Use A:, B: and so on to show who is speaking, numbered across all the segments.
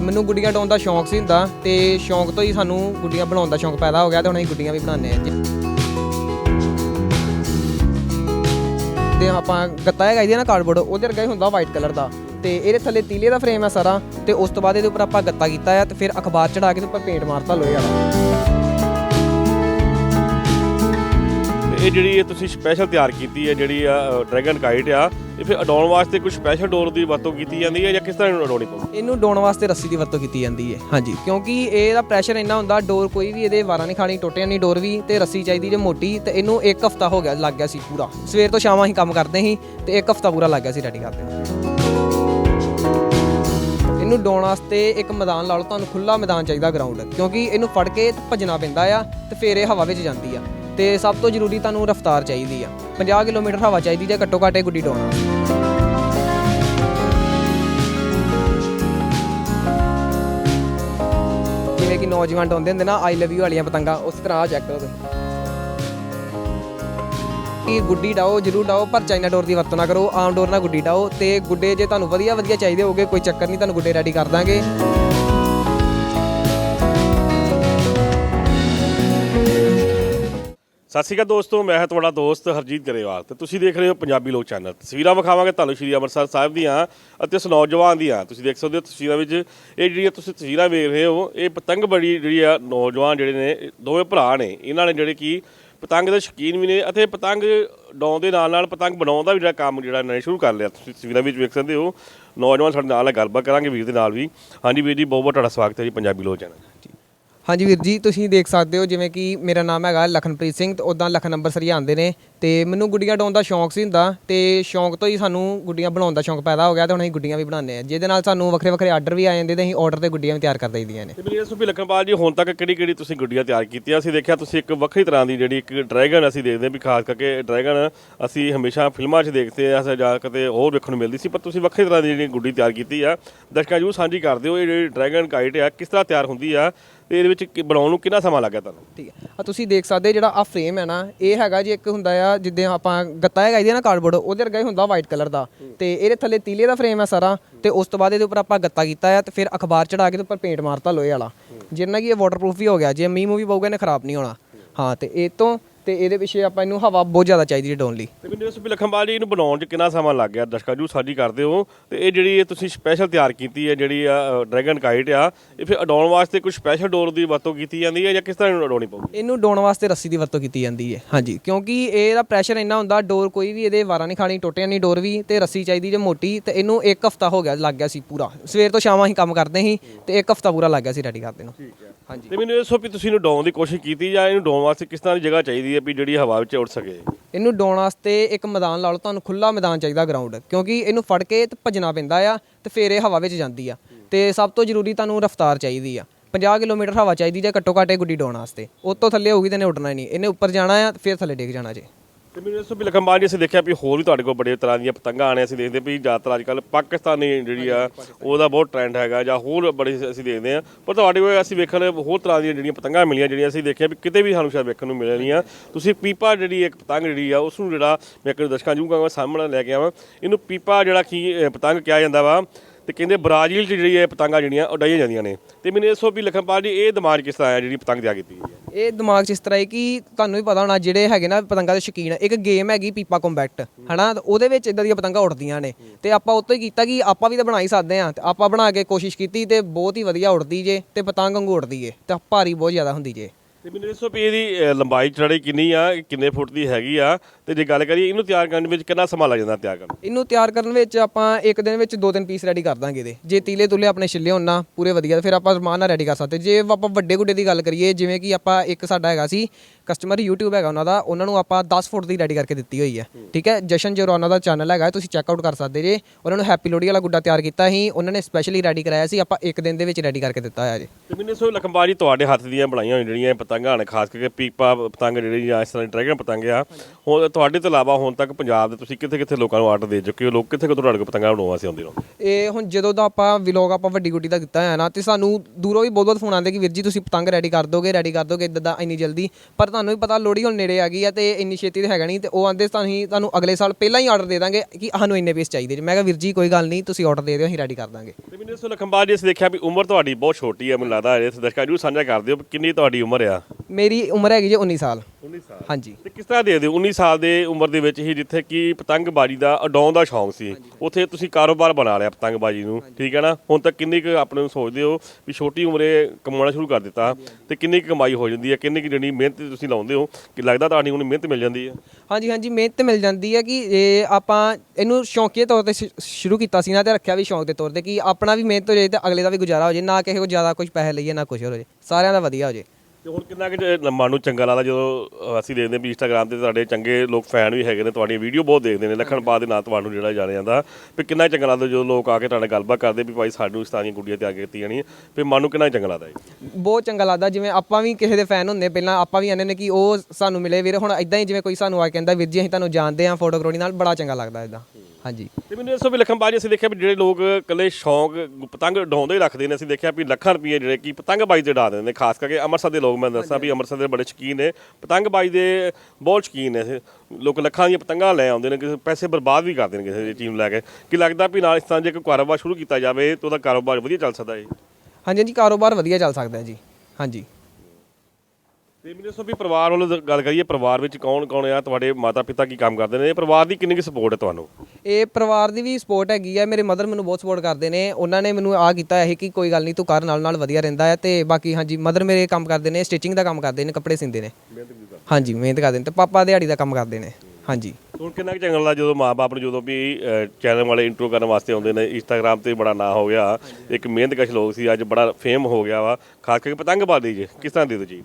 A: ਮੈਨੂੰ ਗੁੱਡੀਆਂ ਡਾਉਣ ਦਾ ਸ਼ੌਂਕ ਸੀ ਹੁੰਦਾ ਤੇ ਸ਼ੌਂਕ ਤੋਂ ਹੀ ਸਾਨੂੰ ਗੁੱਡੀਆਂ ਬਣਾਉਣ ਦਾ ਸ਼ੌਂਕ ਪੈਦਾ ਹੋ ਗਿਆ ਤੇ ਹੁਣ ਅਸੀਂ ਗੁੱਡੀਆਂ ਵੀ ਬਣਾਉਂਦੇ ਹਾਂ ਜੀ। ਤੇ ਆਪਾਂ ਗੱਤਾ ਹੈਗਾ ਇਹਦੇ ਨਾ ਕਾਰਡਬੋਰਡ ਉਹਦੇ ਵਰਗਾ ਹੀ ਹੁੰਦਾ ਵਾਈਟ ਕਲਰ ਦਾ। ਤੇ ਇਹਦੇ ਥੱਲੇ ਤੀਲੇ ਦਾ ਫਰੇਮ ਹੈ ਸਾਰਾ, ਤੇ ਉਸ ਤੋਂ ਬਾਅਦ ਇਹਦੇ ਉੱਪਰ ਆਪਾਂ ਗੱਤਾ ਕੀਤਾ ਹੈ ਤੇ ਫਿਰ ਅਖਬਾਰ ਚੜਾ ਕੇ ਤੇ ਉੱਪਰ ਪੇਂਟ ਮਾਰਤਾ ਲੋਹੇ ਵਾਲਾ।
B: ਇਹ ਜਿਹੜੀ ਇਹ ਤੁਸੀਂ ਸਪੈਸ਼ਲ ਤਿਆਰ ਕੀਤੀ ਹੈ, ਜਿਹੜੀ ਆ ਡਰੈਗਨ ਕਾਈਟ ਆ, ਇਹ ਫਿਰ ਉਡਾਉਣ ਵਾਸਤੇ ਕੋਈ ਸਪੈਸ਼ਲ ਡੋਰ ਦੀ ਵਰਤੋਂ ਕੀਤੀ ਜਾਂਦੀ ਹੈ ਜਾਂ ਕਿਸ ਤਰ੍ਹਾਂ ਇਹਨੂੰ ਉਡਾਉਣੀ ਪਊ?
A: ਇਹਨੂੰ ਡਾਉਣ ਵਾਸਤੇ ਰੱਸੀ ਦੀ ਵਰਤੋਂ ਕੀਤੀ ਜਾਂਦੀ ਹੈ, ਹਾਂਜੀ। ਕਿਉਂਕਿ ਇਹਦਾ ਪ੍ਰੈਸ਼ਰ ਇੰਨਾ ਹੁੰਦਾ, ਡੋਰ ਕੋਈ ਵੀ ਇਹਦੇ ਵਾਰਾਂ ਨਹੀਂ ਖਾਣੀ, ਟੁੱਟਿਆ ਨਹੀਂ, ਡੋਰ ਵੀ ਤੇ ਰੱਸੀ ਚਾਹੀਦੀ ਜੇ ਮੋਟੀ, ਤੇ ਇਹਨੂੰ ਇੱਕ ਹਫਤਾ ਹੋ ਗਿਆ, ਲੱਗ ਗਿਆ ਸੀ ਪੂਰਾ। ਸਵੇਰ ਤੋਂ ਸ਼ਾਮ ਅਸੀਂ ਕੰਮ ਕਰਦੇ ਸੀ ਤੇ ਇੱਕ ਹਫਤਾ ਪੂਰਾ ਲੱਗ ਗਿਆ ਸੀ ਰੈਡੀ ਕਰਦੇ ਨੂੰ। ਇਹਨੂੰ ਡਾਉਣ ਵਾਸਤੇ ਇੱਕ ਮੈਦਾਨ ਲਾ ਲਓ, ਤੁਹਾਨੂੰ ਖੁੱਲਾ ਮੈਦਾਨ ਚਾਹੀਦਾ ਗਰਾਊਂਡ ਕਿਉਂਕਿ ਇਹਨੂੰ ਫੜ ਕੇ ਭੱਜਣਾ ਪੈਂਦਾ ਆ ਤੇ ਫੇਰ ਇਹ ਹਵਾ ਵਿੱਚ ਜਾਂਦੀ ਆ। ਤੇ ਸਭ ਤੋਂ ਜ਼ਰੂਰੀ ਤੁਹਾਨੂੰ ਰਫ਼ਤਾਰ ਚਾਹੀਦੀ ਆ। 50 ਕਿਲੋਮੀਟਰ ਹਵਾ ਚਾਹੀਦੀ ਜੇ ਘੱਟੋ ਘੱਟ ਇਹ ਗੁੱਡੀ ਡਾਉਣਾ ਜਿਵੇਂ ਕਿ ਨੌਜਵਾਨ ਡਾਉਂਦੇ ਹੁੰਦੇ ਨਾ ਆਈ ਲਵ ਯੂ ਵਾਲੀਆਂ ਪਤੰਗਾਂ, ਉਸ ਤਰ੍ਹਾਂ ਆ ਚੈੱਕ ਕਰੋ ਤੁਸੀਂ। ਕਿ ਗੁੱਡੀ ਡਾਓ, ਜਰੂਰ ਡਾਓ, ਪਰ ਚਾਈਨਾ ਡੋਰ ਦੀ ਵਰਤੋਂ ਨਾ ਕਰੋ, ਆਮ ਡੋਰ ਨਾਲ ਗੁੱਡੀ ਡਾਓ ਤੇ ਗੁੱਡੇ ਜੇ ਤੁਹਾਨੂੰ ਵਧੀਆ ਵਧੀਆ ਚਾਹੀਦੇ ਹੋਗੇ, ਕੋਈ ਚੱਕਰ ਨਹੀਂ, ਤੁਹਾਨੂੰ ਗੁੱਡੇ ਰੈਡੀ ਕਰ ਦਾਂਗੇ।
B: ਸਤਿ ਸ਼੍ਰੀ ਅਕਾਲ ਦੋਸਤੋ, ਮੈਂ ਹਾਂ ਤੁਹਾਡਾ ਦੋਸਤ ਹਰਜੀਤ ਗਰੇਵਾਲ ਤੇ ਤੁਸੀਂ ਦੇਖ ਰਹੇ ਹੋ ਪੰਜਾਬੀ ਲੋਕ ਚੈਨਲ। ਤਸਵੀਰਾਂ ਵਿਖਾਵਾਂਗੇ ਤੁਹਾਨੂੰ ਸ਼੍ਰੀ ਅੰਮ੍ਰਿਤਸਰ ਸਾਹਿਬ ਦੀਆਂ ਅਤੇ ਉਸ ਨੌਜਵਾਨ ਦੀਆਂ। ਤੁਸੀਂ ਦੇਖ ਸਕਦੇ ਹੋ ਤਸਵੀਰਾਂ ਵਿੱਚ ਇਹ ਜਿਹੜੀਆਂ ਤੁਸੀਂ ਤਸਵੀਰਾਂ ਵੇਖ ਰਹੇ ਹੋ, ਇਹ ਪਤੰਗ ਬੜੀ ਜਿਹੜੀ ਆ ਨੌਜਵਾਨ ਜਿਹੜੇ ਨੇ ਦੋਵੇਂ ਭਰਾ ਨੇ। ਇਹਨਾਂ ਨੇ ਜਿਹੜੇ ਕੀ ਪਤੰਗ ਦੇ ਸ਼ੌਕੀਨ ਵੀ ਨੇ ਅਤੇ ਪਤੰਗ ਡਾਉਣ ਦੇ ਨਾਲ ਨਾਲ ਪਤੰਗ ਬਣਾਉਣ ਦਾ ਵੀ ਜਿਹੜਾ ਕੰਮ ਜਿਹੜਾ ਇਹਨਾਂ ਨੇ ਸ਼ੁਰੂ ਕਰ ਲਿਆ। ਤੁਸੀਂ ਤਸਵੀਰਾਂ ਵਿੱਚ ਵੇਖ ਸਕਦੇ ਹੋ, ਨੌਜਵਾਨ ਸਾਡੇ ਨਾਲ ਹੈ ਗੱਲਬਾਤ ਕਰਾਂਗੇ ਵੀਰ ਦੇ ਨਾਲ ਵੀ। ਹਾਂਜੀ ਵੀਰ ਜੀ ਬਹੁਤ ਬਹੁਤ ਤੁਹਾਡਾ ਸਵਾਗਤ ਹੈ ਜੀ ਪੰਜਾਬੀ ਲੋਕ ਚੈਨਲ
A: ਹਾਂਜੀ ਵੀਰ ਜੀ, ਤੁਸੀਂ ਦੇਖ ਸਕਦੇ ਹੋ ਜਿਵੇਂ ਕਿ ਮੇਰਾ ਨਾਮ ਹੈਗਾ ਲਖਨਪ੍ਰੀਤ ਸਿੰਘ ਤੇ ਉਦਾਂ ਲਖਨ ਨੰਬਰ ਸਰੀ ਆਉਂਦੇ ਨੇ ਤੇ ਮੈਨੂੰ ਗੁੱਡੀਆਂ ਡਾਉਣ ਦਾ ਸ਼ੌਂਕ ਸੀ ਹੁੰਦਾ ਤੇ ਸ਼ੌਂਕ ਤੋਂ ਹੀ ਸਾਨੂੰ ਗੁੱਡੀਆਂ ਬਣਾਉਣ ਦਾ ਸ਼ੌਂਕ ਪੈਦਾ ਹੋ ਗਿਆ ਤੇ ਹੁਣ ਅਸੀਂ ਗੁੱਡੀਆਂ ਵੀ ਬਣਾਉਂਦੇ ਆ ਜਿਹਦੇ ਨਾਲ ਸਾਨੂੰ ਵੱਖਰੇ ਵੱਖਰੇ ਆਰਡਰ ਵੀ ਆ ਜਾਂਦੇ ਤੇ ਅਸੀਂ ਆਰਡਰ ਤੇ ਗੁੱਡੀਆਂ ਵੀ ਤਿਆਰ ਕਰ ਦਈਦੀਆਂ ਨੇ।
B: ਤੇ ਮੈਨੂੰ ਇਹ ਦੱਸੋ ਵੀ ਲਖਨਪਾਲ ਜੀ, ਹੁਣ ਤੱਕ ਕਿਹੜੀ ਕਿਹੜੀ ਤੁਸੀਂ ਗੁੱਡੀਆਂ ਤਿਆਰ ਕੀਤੀਆਂ? ਅਸੀਂ ਦੇਖਿਆ ਤੁਸੀਂ ਇੱਕ ਵੱਖਰੀ ਤਰ੍ਹਾਂ ਦੀ ਜਿਹੜੀ ਇੱਕ ਡਰੈਗਨ ਅਸੀਂ ਦੇਖਦੇ ਹਾਂ ਵੀ ਖਾਸ ਕਰਕੇ ਡਰੈਗਨ ਅਸੀਂ ਹਮੇਸ਼ਾ ਫਿਲਮਾਂ 'ਚ ਦੇਖਦੇ ਆ ਜਾਂ ਕਿਤੇ ਹੋਰ ਵੇਖਣ ਨੂੰ ਮਿਲਦੀ ਸੀ, ਪਰ ਤੁਸੀਂ ਵੱਖਰੀ ਤਰ੍ਹਾਂ ਦੀ ਜਿਹੜੀ ਗੁੱਡੀ ਤਿਆਰ ਕੀਤੀ ਆ। ਦਰਸ਼ਕਾਂ ਜੂ ਸਾਂਝੀ ਕਰਦੇ ਹੋ ਇਹ ਜਿਹੜੀ ਡਰੈਗਨ ਕਾਈਟ ਆ, ਕਿਸ ਤਰ੍ਹਾਂ ਤਿਆਰ ਹੁੰਦੀ ਆ ਤੇ ਇਹਦੇ ਵਿੱਚ ਕਿ- ਬਣਾਉਣ ਨੂੰ ਕਿੰਨਾ ਸਮਾਂ ਲੱਗਿਆ ਤੁਹਾਨੂੰ?
A: ਠੀਕ ਹੈ। ਆ ਤੁਸੀਂ ਦੇਖ ਸਕਦੇ ਜਿਹੜਾ ਆ ਫਰੇਮ ਹੈ ਨਾ ਇਹ ਹੈਗਾ ਜੀ ਇੱਕ ਹੁੰਦਾ ਆ ਜਿੱਦਾਂ ਆਪਾਂ ਗੱਤਾ ਹੈਗਾ ਇਹਦੇ ਨਾ ਕਾਰਡਬੋਰਡ ਉਹਦੇ ਵਰਗਾ ਹੀ ਹੁੰਦਾ ਵਾਈਟ ਕਲਰ ਦਾ। ਤੇ ਇਹਦੇ ਥੱਲੇ ਤੀਲੇ ਦਾ ਫਰੇਮ ਹੈ ਸਾਰਾ ਤੇ ਉਸ ਤੋਂ ਬਾਅਦ ਇਹਦੇ ਉੱਪਰ ਆਪਾਂ ਗੱਤਾ ਕੀਤਾ ਆ ਤੇ ਫਿਰ ਅਖਬਾਰ ਚੜਾ ਕੇ ਤੇ ਉੱਪਰ ਪੇਂਟ ਮਾਰਤਾ ਲੋਹੇ ਵਾਲਾ। ਨਾਲ ਕਿ ਇਹ ਵਾਟਰਪ੍ਰੂਫ ਵੀ ਹੋ ਗਿਆ ਜੇ ਮੀਂਹ ਮੂਵੀ ਪਊਗਾ ਇਹਨੇ ਖਰਾਬ ਨਹੀਂ ਹੋਣਾ। ਹਾਂ ਤੇ ਇਹ ਤੋਂ ਤੇ ਇਹਦੇ ਪਿੱਛੇ ਆਪਾਂ ਇਹਨੂੰ ਹਵਾ ਬਹੁਤ ਜ਼ਿਆਦਾ ਚਾਹੀਦੀ ਹੈ ਡਾਉਣ ਲਈ।
B: ਤੇ ਮੈਨੂੰ ਦੱਸੋ ਵੀ ਲਖਨਪਾਲ ਜੀ ਇਹਨੂੰ ਬਣਾਉਣ 'ਚ ਕਿੰਨਾ ਸਮਾਂ ਲੱਗ ਗਿਆ? ਦਰਸ਼ਕਾਂ ਜੂ ਸਾਂਝੀ ਕਰਦੇ ਹੋ। ਤੇ ਇਹ ਜਿਹੜੀ ਇਹ ਤੁਸੀਂ ਸਪੈਸ਼ਲ ਤਿਆਰ ਕੀਤੀ ਹੈ ਜਿਹੜੀ ਆ ਡਰੈਗਨ ਕਾਈਟ ਆ ਇਹ ਫਿਰ ਉਡਾਉਣ ਵਾਸਤੇ ਕੋਈ ਸਪੈਸ਼ਲ ਡੋਰ ਦੀ ਵਰਤੋਂ ਕੀਤੀ ਜਾਂਦੀ ਹੈ ਜਾਂ ਕਿਸ ਤਰ੍ਹਾਂ ਇਹਨੂੰ ਉਡਾਉਣੀ ਪਊ
A: ਇਹਨੂੰ ਡਾਉਣ ਵਾਸਤੇ ਰੱਸੀ ਦੀ ਵਰਤੋਂ ਕੀਤੀ ਜਾਂਦੀ ਹੈ ਹਾਂਜੀ। ਕਿਉਂਕਿ ਇਹਦਾ ਪ੍ਰੈਸ਼ਰ ਇੰਨਾ ਹੁੰਦਾ ਡੋਰ ਕੋਈ ਵੀ ਇਹਦੇ ਵਾਰਾਂ ਨਹੀਂ ਖਾਣੀ ਟੁੱਟਿਆ ਨਹੀਂ ਡੋਰ ਵੀ ਤੇ ਰੱਸੀ ਚਾਹੀਦੀ ਜੇ ਮੋਟੀ ਤੇ ਇਹਨੂੰ ਇੱਕ ਹਫਤਾ ਹੋ ਗਿਆ ਲੱਗ ਗਿਆ ਸੀ ਪੂਰਾ। ਸਵੇਰ ਤੋਂ ਸ਼ਾਮ ਅਸੀਂ ਕੰਮ ਕਰਦੇ ਸੀ ਤੇ ਇੱਕ ਹਫਤਾ ਪੂਰਾ ਲੱਗ ਗਿਆ ਸੀ ਰੈਡੀ ਕਰਦੇ ਨੂੰ। ਹਾਂਜੀ।
B: ਤੇ ਮੈਨੂੰ ਇਹ ਦੱਸੋ ਵੀ ਤੁਸੀਂ ਇਹਨੂੰ ਡਾਉਣ ਦੀ ਕੋਸ਼ਿਸ਼ ਕੀਤੀ ਜਾਂ ਇਹਨੂੰ ਡਾਉਣ ਵਾਸਤੇ ਕਿਸ ਤਰ੍ਹਾਂ ਦੀ ਜਗ੍ਹਾ ਚਾਹੀਦੀ ਹੈ ਵੀ ਜਿਹੜੀ ਹਵਾ ਵਿੱਚ ਉੱਡ ਸਕੇ।
A: ਇਹਨੂੰ ਡਾਉਣ ਵਾਸਤੇ ਇੱਕ ਮੈਦਾਨ ਲਾ ਲਓ, ਤੁਹਾਨੂੰ ਖੁੱਲਾ ਮੈਦਾਨ ਚਾਹੀਦਾ ਗਰਾਊਂਡ ਕਿਉਂਕਿ ਇਹਨੂੰ ਫੜ ਕੇ ਤੇ ਭੱਜਣਾ ਪੈਂਦਾ ਆ ਤੇ ਫਿਰ ਇਹ ਹਵਾ ਵਿੱਚ ਜਾਂਦੀ ਆ। ਤੇ ਸਭ ਤੋਂ ਜ਼ਰੂਰੀ ਤੁਹਾਨੂੰ ਰਫ਼ਤਾਰ ਚਾਹੀਦੀ ਆ। 50 ਕਿਲੋਮੀਟਰ ਹਵਾ ਚਾਹੀਦੀ ਜੇ ਘੱਟੋ ਘੱਟ ਇਹ ਗੁੱਡੀ ਡਾਉਣ ਵਾਸਤੇ। ਉਸ ਤੋਂ ਥੱਲੇ ਹੋਊਗੀ ਤੇ ਇਹਨੇ ਉੱਡਣਾ ਹੀ ਨਹੀਂ। ਇਹਨੇ ਉੱਪਰ ਜਾਣਾ ਆ ਤੇ ਫਿਰ ਥੱਲੇ ਡਿੱਗ ਜਾਣਾ ਜੇ।
B: ਤੇ ਮੈਨੂੰ ਦੱਸੋ ਵੀ ਲਖਨਪਾਲ ਜੀ ਅਸੀਂ ਦੇਖਿਆ ਵੀ ਹੋਰ ਵੀ ਤੁਹਾਡੇ ਕੋਲ ਬੜੇ ਤਰ੍ਹਾਂ ਦੀਆਂ ਪਤੰਗਾਂ ਆਣੇ ਅਸੀਂ ਦੇਖਦੇ ਵੀ ਜ਼ਿਆਦਾਤਰ ਅੱਜ ਕੱਲ ਪਾਕਿਸਤਾਨੀ ਜਿਹੜੀ ਆ, ਉਹਦਾ ਬਹੁਤ ਟ੍ਰੈਂਡ ਹੈਗਾ ਜਾਂ ਹੋਰ ਬੜੇ ਅਸੀਂ ਦੇਖਦੇ ਆ ਪਰ ਤੁਹਾਡੇ ਕੋਲ ਅਸੀਂ ਵੇਖਣ ਹੋਰ ਤਰ੍ਹਾਂ ਦੀਆਂ ਜਿਹੜੀਆਂ ਪਤੰਗਾਂ ਮਿਲੀਆਂ, ਜਿਹੜੀਆਂ ਅਸੀਂ ਦੇਖਿਆ ਵੀ ਕਿਤੇ ਵੀ ਸਾਨੂੰ ਸ਼ਾਇਦ ਵੇਖਣ ਨੂੰ ਮਿਲਣੀਆਂ ਤੁਸੀਂ ਪੀਪਾ ਜਿਹੜੀ ਇੱਕ ਪਤੰਗ ਜਿਹੜੀ ਆ, ਉਸ ਨੂੰ ਜਿਹੜਾ ਮੈਂ ਇੱਕ ਦਰਸ਼ਕਾਂ ਜੂਗਾ ਸਾਹਮਣੇ ਲੈ ਕੇ ਆਵਾਂ। ਇਹਨੂੰ ਪੀਪਾ ਜਿਹੜਾ ਕੀ ਪਤੰਗ ਕਿਹਾ ਜਾਂਦਾ ਵਾ। ਤੇ ਕਹਿੰਦੇ ਬ੍ਰਾਜ਼ੀਲ 'ਚ ਜਿਹੜੀ ਇਹ ਪਤੰਗਾਂ ਜਿਹੜੀਆਂ ਉਡਾਈਆਂ ਜਾਂਦੀਆਂ ਨੇ। ਤੇ ਮੈਨੂੰ ਇਹ ਦੱਸੋ ਵੀ ਲਖਨਪਾਲ ਜੀ, ਇਹ ਦਿਮਾਗ ਕਿਸ ਤਰ੍ਹਾਂ ਆਇਆ ਜਿਹੜੀ ਪਤੰਗ ਤਿਆਰ ਕੀਤੀ ਗਈ ਹੈ?
A: ਇਹ ਦਿਮਾਗ 'ਚ ਇਸ ਤਰ੍ਹਾਂ ਹੈ ਕਿ ਤੁਹਾਨੂੰ ਵੀ ਪਤਾ ਹੋਣਾ, ਜਿਹੜੇ ਹੈਗੇ ਨਾ ਪਤੰਗਾਂ ਦੇ ਸ਼ੌਕੀਨ, ਇੱਕ ਗੇਮ ਹੈਗੀ ਪੀਪਾ ਕੰਬੈਕਟ ਹਨਾ? ਤੇ ਉਹਦੇ ਵਿੱਚ ਇਦਾਂ ਦੀਆਂ ਪਤੰਗਾਂ ਉੱਡਦੀਆਂ ਨੇ। ਤੇ ਆਪਾਂ ਉਹ ਹੀ ਕੀਤਾ ਕਿ ਆਪਾਂ ਵੀ ਤਾਂ ਬਣਾ ਹੀ ਸਕਦੇ ਆ ਤੇ ਆਪਾਂ ਬਣਾ ਕੇ ਕੋਸ਼ਿਸ਼ ਕੀਤੀ ਤੇ ਬਹੁਤ ਹੀ ਵਧੀਆ ਉੱਡਦੀ ਜੇ, ਤੇ ਪਤੰਗ ਵਾਂਗੂ ਉੱਡਦੀ ਏ ਤੇ ਭਾਰੀ ਬਹੁਤ ਜ਼ਿਆਦਾ ਹੁੰਦੀ ਜੇ।
B: ਤੇ ਮੈਨੂੰ ਦੱਸੋ ਵੀ ਇਹਦੀ ਲੰਬਾਈ ਚੜਾਈ ਕਿੰਨੀ ਆ ਕਿੰਨੇ ਫੁੱਟ ਦੀ ਹੈਗੀ ਆ? ਤੇ ਜੇ ਗੱਲ ਕਰੀਏ ਇਹਨੂੰ ਤਿਆਰ ਕਰਨ ਵਿੱਚ ਕਿੰਨਾ ਸਮਾਂ ਲੱਗ ਜਾਂਦਾ ਤਿਆਰ ਕਰਨ ਨੂੰ?
A: ਇਹਨੂੰ ਤਿਆਰ ਕਰਨ ਵਿੱਚ ਆਪਾਂ ਇੱਕ ਦਿਨ ਵਿੱਚ ਦੋ ਤਿੰਨ ਪੀਸ ਰੈਡੀ ਕਰ ਦਾਂਗੇ ਇਹਦੇ। ਜੇ ਤੀਲੇ ਤੁਲੇ ਆਪਣੇ ਛਿੱਲੇ ਹੋਣ ਨਾ ਪੂਰੇ ਵਧੀਆ ਫਿਰ ਆਪਾਂ ਰਮਾਨ ਨਾਲ ਰੈਡੀ ਕਰ ਸਕਦੇ। ਜੇ ਆਪਾਂ ਵੱਡੇ ਗੁੱਡੇ ਦੀ ਗੱਲ ਕਰੀਏ ਜਿਵੇਂ ਕਿ ਆਪਾਂ ਇੱਕ ਸਾਡਾ ਹੈਗਾ ਸੀ ਕਸਟਮਰ YouTube ਹੈਗਾ ਉਹਨਾਂ ਦਾ ਉਹਨਾਂ ਨੂੰ ਆਪਾਂ 10 ਫੁੱਟ ਦੀ ਰੈਡੀ ਕਰਕੇ ਦਿੱਤੀ ਹੋਈ ਹੈ। ਠੀਕ ਹੈ? ਜਸ਼ਨ ਜਰੋ ਉਹਨਾਂ ਦਾ ਚੈਨਲ ਹੈਗਾ ਤੁਸੀਂ ਚੈੱਕ ਆਊਟ ਕਰ ਸਕਦੇ ਜੇ। ਉਹਨਾਂ ਨੂੰ ਹੈਪੀ ਲੋਹੜੀ ਵਾਲਾ ਗੁੱਡਾ ਤਿਆਰ ਕੀਤਾ ਸੀ ਉਹਨਾਂ ਨੇ ਸਪੈਸ਼ਲੀ ਰੈਡੀ ਕਰਾਇਆ ਸੀ ਆਪਾਂ ਇੱਕ ਦਿਨ ਦੇ ਵਿੱਚ ਰੈਡੀ ਕਰਕੇ ਦਿੱਤਾ ਹੋਇਆ ਜੀ।
B: ਤੇ ਮੈਨੂੰ ਦੱਸੋ ਲਖਨਪਾਲ ਜੀ ਤੁਹਾਡੇ ਹੱਥ ਦੀਆਂ ਬਣਾਈਆਂ ਹੋਈਆਂ ਜਿਹੜੀਆਂ ਇਹ ਪਤੰਗਾਂ ਨੇ ਖਾਸ ਕਰਕੇ ਪੀਪਾ ਪਤੰਗ ਜਿਹੜੀ ਜਾਂ ਇਸ ਤਰ੍ਹਾਂ ਡਰੈਗਨ ਪਤੰਗ ਆ। ਹੁਣ ਤੁਹਾਡੇ ਤੋਂ ਇਲਾਵਾ ਹੁਣ ਤੱਕ ਪੰਜਾਬ ਦੇ ਤੁਸੀਂ ਕਿੱਥੇ ਕਿੱਥੇ ਲੋਕਾਂ ਨੂੰ ਆਰਡਰ ਦੇ ਚੁੱਕੇ ਹੋ? ਲੋਕ ਕਿੱਥੇ ਕਿੱਥੋਂ ਤੁਹਾਡੇ ਕੋਲ ਪਤੰਗਾਂ ਬਣਾਉਣ ਵਾਸਤੇ ਆਉਂਦੇ ਨੇ?
A: ਇਹ ਹੁਣ ਜਦੋਂ ਦਾ ਆਪਾਂ ਵਲੌਗ ਆਪਾਂ ਵੱਡੀ ਗੁੱਡੀ ਦਾ ਦਿੱਤਾ ਹੈ ਨਾ ਤੇ ਸਾਨੂੰ ਦੂਰੋਂ ਵੀ ਬਹੁਤ ਬਹੁਤ ਫੋਨ ਆਉਂਦੇ ਕਿ ਵੀਰ ਜੀ ਤੁਸੀਂ ਪਤੰਗ ਰੈਡੀ ਕਰ ਦੋਗੇ ਰੈਡੀ ਕਰ ਦੋਗੇ ਇਦਾਂ ਦਾ ਇੰਨੀ ਜਲਦੀ। ਪਰ ਤੁਹਾਨੂੰ ਵੀ ਪਤਾ ਲੋੜੀ ਹੁਣ ਨੇੜੇ ਆ ਗਈ ਆ ਤੇ ਇੰਨੀ ਛੇਤੀ ਤੇ ਹੈਗਾ ਨਹੀਂ ਤੇ ਉਹ ਆਂਦੇ ਤੁਹਾਨੂੰ ਤੁਹਾਨੂੰ ਅਗਲੇ ਸਾਲ ਪਹਿਲਾਂ ਹੀ ਆਰਡਰ ਦੇ ਦਾਂਗੇ ਕਿ ਸਾਨੂੰ ਇੰਨੇ ਪੀਸ ਚਾਹੀਦੇ ਜੀ ਮੈਂ ਕਿਹਾ ਵੀਰ ਜੀ ਕੋਈ ਗੱਲ ਨਹੀਂ ਤੁਸੀਂ ਆਰਡਰ ਦੇ ਦਿਓ ਅਸੀਂ ਰੈਡੀ ਕਰ ਦਾਂਗੇ।
B: ਤੇ ਮੈਨੂੰ ਮੈਨੂੰ ਸੋ ਲਖੰਬਾਜ ਜੀ ਅਸੀਂ ਦੇਖਿਆ ਵੀ ਉਮਰ ਤੁਹਾਡੀ ਬਹੁਤ ਛੋਟੀ ਹੈ ਮੈਨੂੰ ਲੱਗਦਾ ਹੈ ਦਰਸ਼ਕਾਂ ਜੂ ਸਾਂਝਾ ਕਰ ਦਿਓ ਕਿੰਨੀ ਤੁਹਾਡੀ ਉਮਰ ਆ।
A: ਮੇਰੀ ਉਮਰ ਹੈਗੀ ਜੀ 19 ਸਾਲ।
B: 19 ਸਾਲ।
A: ਹਾਂਜੀ।
B: ਤੇ ਕਿਸ ਤਰ੍ਹਾਂ ਦੇ ਦਿਓ 19 ਸਾਲ ਦੇ ਉਮਰ ਦੇ ਵਿੱਚ ਹੀ ਜਿੱਥੇ ਕਿ ਪਤੰਗਬਾਜ਼ੀ ਦਾ ਉਡਾਉਣ ਦਾ ਸ਼ੌਂਕ ਸੀ। ਉੱਥੇ ਤੁਸੀਂ ਕਾਰੋਬਾਰ ਬਣਾ ਲਿਆ ਪਤੰਗਬਾਜ਼ੀ ਨੂੰ ਠੀਕ ਹੈ ਨਾ? ਹੁਣ ਤੱਕ ਕਿੰਨੀ ਕੁ ਆਪਣੇ ਨੂੰ ਸੋਚਦੇ ਹੋ ਵੀ ਛੋਟੀ ਉਮਰੇ ਕਮਾਉਣਾ ਸ਼ੁਰੂ ਕਰ ਦਿੱਤਾ ਤੇ ਕਿੰਨੀ ਕੁ ਕਮਾਈ ਹੋ ਜਾਂਦੀ ਹੈ? ਕਿੰਨੀ ਕੁ ਜਿਹੜੀ ਮਿਹਨਤ ਤੁਸੀਂ ਲਾਉਂਦੇ ਹੋ ਕਿ ਲੱਗਦਾ ਤੁਹਾਡੀ ਹੁਣ ਮਿਹਨਤ ਮਿਲ ਜਾਂਦੀ ਹੈ?
A: ਹਾਂਜੀ ਹਾਂਜੀ। ਮਿਹਨਤ ਮਿਲ ਜਾਂਦੀ ਹੈ ਕਿ ਇਹ ਆਪਾਂ ਇਹਨੂੰ ਸ਼ੌਂਕੀਏ ਤੌਰ ਤੇ ਸ਼ੁ- ਸ਼ੁਰੂ ਕੀਤਾ ਸੀ ਨਾ ਤੇ ਰੱਖਿਆ ਵੀ ਸ਼ੌਂਕ ਦੇ ਤੌਰ ਤੇ ਕਿ ਆਪਣਾ ਵੀ ਮਿਹਨਤ ਹੋ ਜਾਏ ਤੇ ਅਗਲੇ ਦਾ ਵੀ ਗੁਜ਼ਾਰਾ ਹੋ ਜਾਏ ਨਾ ਕਿਸੇ ਕੋਲ ਜ਼ਿਆਦਾ ਕੁਝ ਪੈਸੇ ਲਈਏ ਨਾ ਕੁਝ ਹੋਰ ਹੋ ਜਾਏ। ਸਾਰਿਆਂ ਦਾ ਵਧੀਆ ਹੋ ਜਾਏ।
B: ਤੇ ਹੁਣ ਕਿੰਨਾ ਕਿ ਜੇ ਮਨ ਨੂੰ ਚੰਗਾ ਲੱਗਦਾ ਜਦੋਂ ਅਸੀਂ ਦੇਖਦੇ ਵੀ ਇੰਸਟਾਗ੍ਰam ਤੇ ਤੁਹਾਡੇ ਚੰਗੇ ਲੋਕ ਫੈਨ ਵੀ ਹੈਗੇ ਨੇ ਤੁਹਾਡੀ ਵੀਡੀਓ ਬਹੁਤ ਦੇਖਦੇ ਨੇ ਲਖਣਪਾਲ ਦੇ ਨਾਂ ਤੁਹਾਨੂੰ ਜਿਹੜਾ ਜਾਣਿਆ ਜਾਂਦਾ। ਵੀ ਕਿੰਨਾ ਚੰਗਾ ਲੱਗਦਾ ਜਦੋਂ ਲੋਕ ਆ ਕੇ ਤੁਹਾਡੇ ਨਾਲ ਗੱਲਬਾਤ ਕਰਦੇ ਵੀ ਭਾਈ ਸਾਨੂੰ ਇਸ ਤਰ੍ਹਾਂ ਦੀਆਂ ਗੁੱਡੀਆਂ ਤਿਆਰ ਕੀਤੀਆਂ ਜਾਣੀਆਂ ਫਿਰ ਮਨ ਨੂੰ ਕਿੰਨਾ ਚੰਗਾ ਲੱਗਦਾ ਜੀ।
A: ਬਹੁਤ ਚੰਗਾ ਲੱਗਦਾ, ਜਿਵੇਂ ਆਪਾਂ ਵੀ ਕਿਸੇ ਦੇ ਫੈਨ ਹੁੰਦੇ, ਪਹਿਲਾਂ ਆਪਾਂ ਵੀ ਆਨੇ ਨੇ ਕਿ ਉਹ ਸਾਨੂੰ ਮਿਲੇ, ਵੀਰ ਹੁਣ ਇਦਾਂ ਹੀ ਜਿਵੇਂ ਕੋਈ ਸਾਨੂੰ ਆ ਕੇ ਕਹਿੰਦਾ, ਵੀਰ ਜੀ ਅਸੀਂ ਤੁਹਾਨੂੰ ਜਾਣਦੇ ਹਾਂ ਫੋਟੋ ਕਰੋਣੀ ਨਾਲ, ਬੜਾ ਚੰਗਾ ਲੱਗਦਾ ਇਦਾਂ ਹਾਂਜੀ।
B: ਤੇ ਮੈਨੂੰ ਦੱਸੋ ਵੀ ਲਖਣਪਾਲ ਅਸੀਂ ਦੇਖਿਆ ਵੀ ਜਿਹੜੇ ਲੋਕ ਇਕੱਲੇ ਸ਼ੌਂਕ ਪਤੰਗ ਉਡਾਉਂਦੇ ਹੀ ਰੱਖਦੇ ਨੇ ਅਸੀਂ ਦੇਖਿਆ ਵੀ ਲੱਖਾਂ ਰੁਪਏ ਜਿਹੜੇ ਕਿ ਪਤੰਗਬਾਜ਼ੀ ਤੇ ਉਡਾ ਦਿੰਦੇ ਨੇ ਖਾਸ ਕਰਕੇ ਅੰਮ੍ਰਿਤਸਰ ਦੇ ਲੋਕ ਮੈਂ ਦੱਸਾਂ ਵੀ ਅੰਮ੍ਰਿਤਸਰ ਦੇ ਬੜੇ ਸ਼ੌਕੀਨ ਨੇ। ਪਤੰਗਬਾਜ਼ੀ ਦੇ ਬਹੁਤ ਸ਼ੌਕੀਨ ਨੇ। ਲੋਕ ਲੱਖਾਂ ਦੀਆਂ ਪਤੰਗਾਂ ਲੈ ਆਉਂਦੇ ਨੇ ਕਿਸੇ ਪੈਸੇ ਬਰਬਾਦ ਵੀ ਕਰਦੇ ਨੇ ਕਿਸੇ ਚੀਜ਼ ਨੂੰ ਲੈ ਕੇ। ਕਿ ਲੱਗਦਾ ਵੀ ਨਾਲ ਇਸ ਤਰ੍ਹਾਂ ਜੇ ਕੋਈ ਕਾਰੋਬਾਰ ਸ਼ੁਰੂ ਕੀਤਾ ਜਾਵੇ ਤਾਂ ਉਹਦਾ ਕਾਰੋਬਾਰ ਵਧੀਆ ਚੱਲ ਸਕਦਾ ਹੈ।
A: ਹਾਂਜੀ ਹਾਂਜੀ ਕਾਰੋਬਾਰ ਵਧੀਆ ਚੱਲ ਸਕਦਾ ਹੈ ਜੀ। ਹਾਂਜੀ।
B: ਤੇ ਮੈਨੂੰ ਦੱਸੋ ਵੀ ਪਰਿਵਾਰ ਵੱਲੋਂ ਦ- ਗੱਲ ਕਰੀਏ ਪਰਿਵਾਰ ਵਿੱਚ ਕੌਣ ਕੌਣ ਆ ਤੁਹਾਡੇ ਮਾਤਾ ਪਿਤਾ ਕੀ ਕੰਮ ਕਰਦੇ ਨੇ? ਪਰਿਵਾਰ ਦੀ ਕਿੰਨੀ ਕੁ ਸਪੋਰਟ ਹੈ ਤੁਹਾਨੂੰ?
A: ਇਹ ਪਰਿਵਾਰ ਦੀ ਵੀ ਸਪੋਰਟ ਹੈਗੀ ਹੈ ਮੇਰੇ ਮਦਰ ਮੈਨੂੰ ਬਹੁਤ ਸਪੋਰਟ ਕਰਦੇ ਨੇ। ਉਹਨਾਂ ਨੇ ਮੈਨੂੰ ਆ ਕੀਤਾ ਇਹ ਕਿ ਕੋਈ ਗੱਲ ਨਹੀਂ ਤੂੰ ਕਰ ਨਾਲ ਨਾਲ ਵਧੀਆ ਰਹਿੰਦਾ ਹੈ ਤੇ ਬਾਕੀ ਹਾਂਜੀ ਮਦਰ ਮੇਰੇ ਕੰਮ ਕਰਦੇ ਨੇ ਸਟਿਚਿੰਗ ਦਾ ਕੰਮ ਕਰਦੇ ਨੇ ਕੱਪੜੇ ਸਿੰਦੇ ਨੇ। ਹਾਂਜੀ ਮਿਹਨਤ ਕਰਦੇ ਨੇ ਤੇ ਪਾਪਾ ਦਿਹਾੜੀ ਦਾ ਕੰਮ ਕਰਦੇ ਨੇ। ਹਾਂਜੀ।
B: ਹੁਣ ਕਿੰਨਾ ਕੁ ਚੰਗਾ ਲੱਗਦਾ ਜਦੋਂ ਮਾਪੇ ਨੂੰ ਜਦੋਂ ਵੀ ਚੈਨਲ ਵਾਲੇ ਇੰਟਰੋ ਕਰਨ ਵਾਸਤੇ ਆਉਂਦੇ ਨੇ ਇੰਸਟਾਗ੍ਰam ਤੇ ਬੜਾ ਨਾਂ ਹੋ ਗਿਆ। ਇੱਕ ਮਿਹਨਤਕਸ਼ ਲੋਕ ਸੀ ਅੱਜ ਬੜਾ ਫੇਮ ਹੋ ਗਿਆ ਵਾ। ਖਾਸ ਕਰਕੇ ਪਤੰਗਬਾਜ਼ੀ 'ਚ ਕਿਸ ਤਰ੍ਹਾਂ ਦੇ ਦੋ ਜੀ?